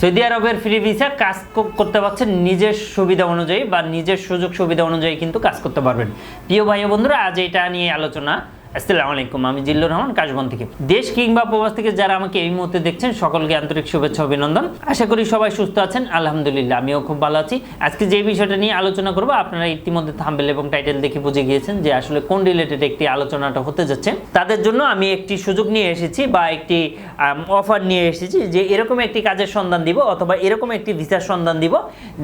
Saudi আরবের free visa কাজ করতে পারছেন নিজের সুবিধা অনুযায়ী বা নিজের সুযোগ সুবিধা অনুযায়ী কিন্তু কাজ করতে পারবেন। প্রিয় ভাই বন্ধুরা, আজ এটা নিয়ে আলোচনা। আসসালামু আলাইকুম, আমি জিল্লুর রহমান, কাশবন থেকে। দেশ কিংবা প্রবাস থেকে যারা আমাকে এই মুহূর্তে দেখছেন, সকলকে আন্তরিক শুভেচ্ছা, অভিনন্দন। আশা করি সবাই সুস্থ আছেন, আলহামদুলিল্লাহ, আমিও খুব ভালো আছি। আজকে যে বিষয়টা নিয়ে আলোচনা করব, আপনারা ইতিমধ্যে থাম্বেল এবং টাইটেল দেখে বুঝে গিয়েছেন যে আসলে কোন রিলেটেড একটি আলোচনাটা হতে যাচ্ছে। তাদের জন্য আমি একটি সুযোগ নিয়ে এসেছি বা একটি অফার নিয়ে এসেছি যে এরকম একটি কাজের সন্ধান দিব অথবা এরকম একটি ভিসার সন্ধান দিব।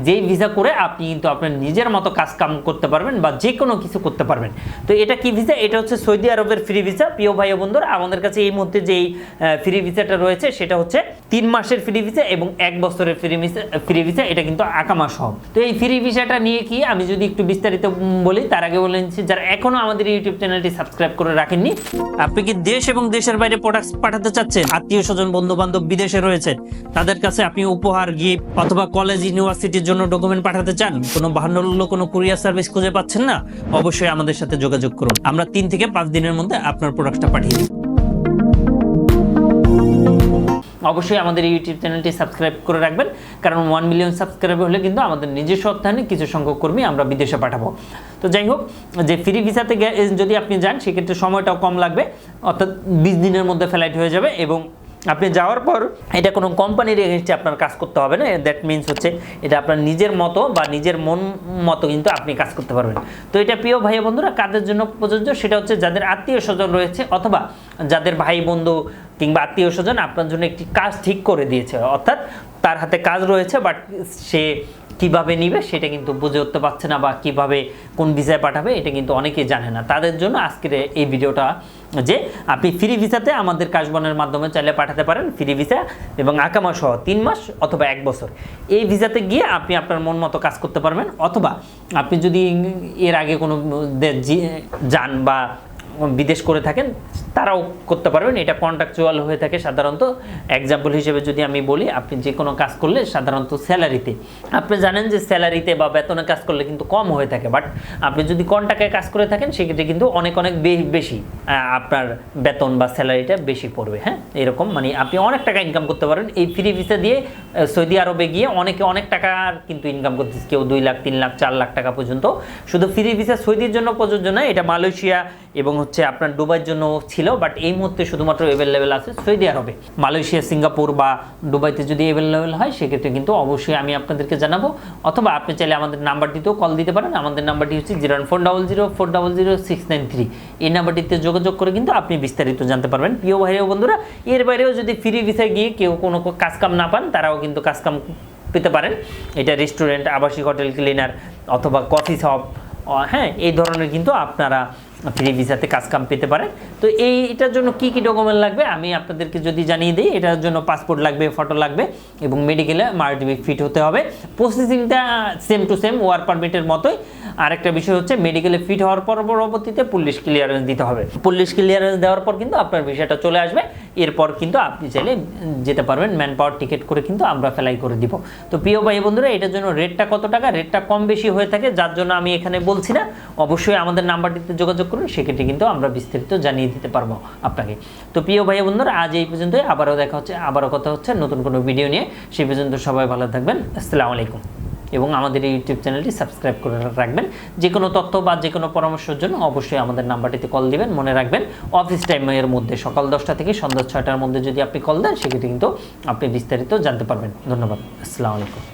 যেই ভিসা করে আপনি কিন্তু আপনার নিজের মতো কাজ কাম করতে পারবেন বা যে কোনো কিছু করতে পারবেন। তো এটা কি ভিসা এটা হচ্ছে সৌদি আরবের ফ্রি ভিসা প্রিয় ভাই বন্ধুরা, আমাদের কাছে এই মুহূর্তে যেই ফ্রি ভিসাটা রয়েছে, সেটা হচ্ছে তিন মাসের ফ্রি ভিসা এবং এক বছরের ফ্রি ভিসা ফ্রি ভিসা এটা কিন্তু আকামা সহ। তো এই ফ্রি ভিসাটা নিয়ে কি, আমি যদি একটু বিস্তারিত বলি, তার আগে বলে নিচ্ছি, যারা এখনও আমাদের ইউটিউব চ্যানেলটি সাবস্ক্রাইব করে রাখেননি, আপনি কি দেশ এবং দেশের বাইরে প্রোডাক্ট পাঠাতে চাচ্ছেন? আত্মীয় স্বজন বন্ধু বান্ধব বিদেশে রয়েছেন তাদের কাছে আপনি উপহার গিফট অথবা কলেজ ইউনিভার্সিটির জন্য ডকুমেন্ট পাঠাতে চান? কোনো বাহান্ন কোনো কুরিয়ার সার্ভিস খুঁজে পাচ্ছেন না? অবশ্যই আমাদের সাথে যোগাযোগ করুন। আমরা তিন থেকে পাঁচ দিনের মধ্যে আপনার প্রোডাক্টটা পাঠিয়ে দিই অবশ্যই আমাদের ইউটিউব চ্যানেলটি সাবস্ক্রাইব করে রাখবেন, কারণ ওয়ান মিলিয়ন সাবস্ক্রাইব হলে কিন্তু আমাদের নিজস্ব অর্থায়নে কিছু সংখ্যক কর্মী আমরা বিদেশে পাঠাবো। তো যাই হোক, যে ফ্রি ভিসাতে যদি আপনি যান, সেক্ষেত্রে সময়টাও কম লাগবে, অর্থাৎ বিশ দিনের মধ্যে ফ্লাইট হয়ে যাবে এবং আপনি যাওয়ার পর এটা কোনো কোম্পানির এগেনস্টে আপনার কাজ করতে হবে না। দ্যাট মিনস হচ্ছে এটা আপনার নিজের মতো বা নিজের মন মতো কিন্তু আপনি কাজ করতে পারবেন। তো এটা প্রিয় ভাই বন্ধুরা, কাদের জন্য প্রযোজ্য? সেটা হচ্ছে যাদের আত্মীয় স্বজন রয়েছে অথবা যাদের ভাই, বন্ধু কিংবা আত্মীয় স্বজন আপনার জন্য একটি কাজ ঠিক করে দিয়েছে। অর্থাৎ তার হাতে কাজ রয়েছে বাট সে কীভাবে নিবে সেটা কিন্তু বুঝে উঠতে পারছে না বা কীভাবে কোন ভিসায় পাঠাবে এটা কিন্তু অনেকেই জানে না। তাদের জন্য আজকের এই ভিডিওটা যে আপনি ফ্রি ভিসাতে আমাদের কাশবনের মাধ্যমে চাইলে পাঠাতে পারেন ফ্রি ভিসা এবং আকামা সহ তিন মাস অথবা এক বছর। এই ভিসাতে গিয়ে আপনি আপনার মন মতো কাজ করতে পারবেন অথবা আপনি যদি এর আগে কোনো যান বা বিদেশ করে থাকেন, তারাও করতে পারবেন। এটা কন্ট্রাকচুয়াল হয়ে থাকে সাধারণত। এক্সাম্পল হিসেবে যদি আমি বলি, আপনি যে কোনো কাজ করলে সাধারণত স্যালারিতে। আপনি জানেন যে স্যালারিতে বা বেতনে কাজ করলে কিন্তু কম হয়ে থাকে বাট আপনি যদি কন্ট্রাক্টে কাজ করে থাকেন, সেক্ষেত্রে কিন্তু অনেক অনেক বেশি আপনার বেতন বা স্যালারিটা বেশি পড়বে হ্যাঁ? এরকম মানে আপনি অনেক টাকা ইনকাম করতে পারেন। এই ফ্রি ভিসা দিয়ে সৌদি আরবে গিয়ে অনেকে অনেক টাকা কিন্তু ইনকাম করতেছে কেউ দুই লাখ, তিন লাখ, চার লাখ টাকা পর্যন্ত। শুধু ফ্রি ভিসা সৌদির জন্য প্রযোজ্য নয়, এটা মালয়েশিয়া এবং হচ্ছে আপনার দুবাইয়ের জন্য ছিল বাট এই মুহূর্তে শুধুমাত্র অ্যাভেলেবেল আছে সৌদি আরবে। মালয়েশিয়া, সিঙ্গাপুর বা দুবাইতে যদি অ্যাভেলেবেল হয়, সেক্ষেত্রে কিন্তু অবশ্যই আমি আপনাদেরকে জানাব। অথবা আপনি চাইলে আমাদের নাম্বারটিতেও কল দিতে পারেন। আমাদের নাম্বারটি হচ্ছে zero one four double zero four double zero six nine three এই নাম্বারটিতে যোগাযোগ করে কিন্তু আপনি বিস্তারিত জানতে পারবেন। প্রিয় ভাই ও বন্ধুরা, এর বাইরেও যদি ফ্রি ভিসায় গিয়ে কেউ কোনো কাজ কাম না পান, তারাও কিন্তু কাজ কাম পেতে পারেন। এটা রেস্টুরেন্ট আবাসিক হোটেল ক্লিনার অথবা কফি শপ হ্যাঁ এই ধরনের কিন্তু আপনারা ফ্রি ভিসাতে কাজ কাম পেতে পারেন তো এই এটার জন্য কি কি ডকুমেন্ট লাগবে? আমি আপনাদেরকে যদি জানিয়ে দিই, এটার জন্য পাসপোর্ট লাগবে, ফটো লাগবে এবং মেডিকেলে মাল্টিভিক ফিট হতে হবে। প্রসেসিংটা সেম টু সেম ওয়ার পারমিটের মতোই। আরেকটা বিষয় হচ্ছে মেডিকেলে ফিট হওয়ার পর পরবর্তীতে পুলিশ ক্লিয়ারেন্স দিতে হবে। পুলিশ ক্লিয়ারেন্স দেওয়ার পর কিন্তু আপনার বিষয়টা চলে আসবে। এরপর কিন্তু আপনি চাইলে যেতে পারবেন ম্যান পাওয়ার টিকিট করে কিন্তু আমরা ফেলাই করে দিব। তো প্রিয় ভাই বন্ধুরা, এটার জন্য রেটটা কত টাকা? রেটটা কম বেশি হয়ে থাকে, যার জন্য আমি এখানে বলছি না। অবশ্যই আমাদের নাম্বারটিতে যোগাযোগ করুন, সেক্ষেত্রে কিন্তু আমরা বিস্তারিত জানিয়ে দিতে পারব আপনাকে। তো প্রিয় ভাই বন্ধুরা, আজ এই পর্যন্তই। আবারও দেখা হচ্ছে, আবারও কথা হচ্ছে নতুন কোনো ভিডিও নিয়ে। সেই পর্যন্ত সবাই ভালো থাকবেন। আসসালামু আলাইকুম। এবং আমাদের এই ইউটিউব চ্যানেলটি সাবস্ক্রাইব করে রাখবেন। যে কোনো তথ্য বা যে কোনো পরামর্শের জন্য অবশ্যই আমাদের নাম্বারটিতে কল দিবেন, মনে রাখবেন। অফিস টাইমের মধ্যে সকাল দশটা থেকে সন্ধ্যা ছয়টার মধ্যে যদি আপনি কল দেন, সেক্ষেত্রে কিন্তু আপনি বিস্তারিত জানতে পারবেন। ধন্যবাদ। আসসালামু আলাইকুম।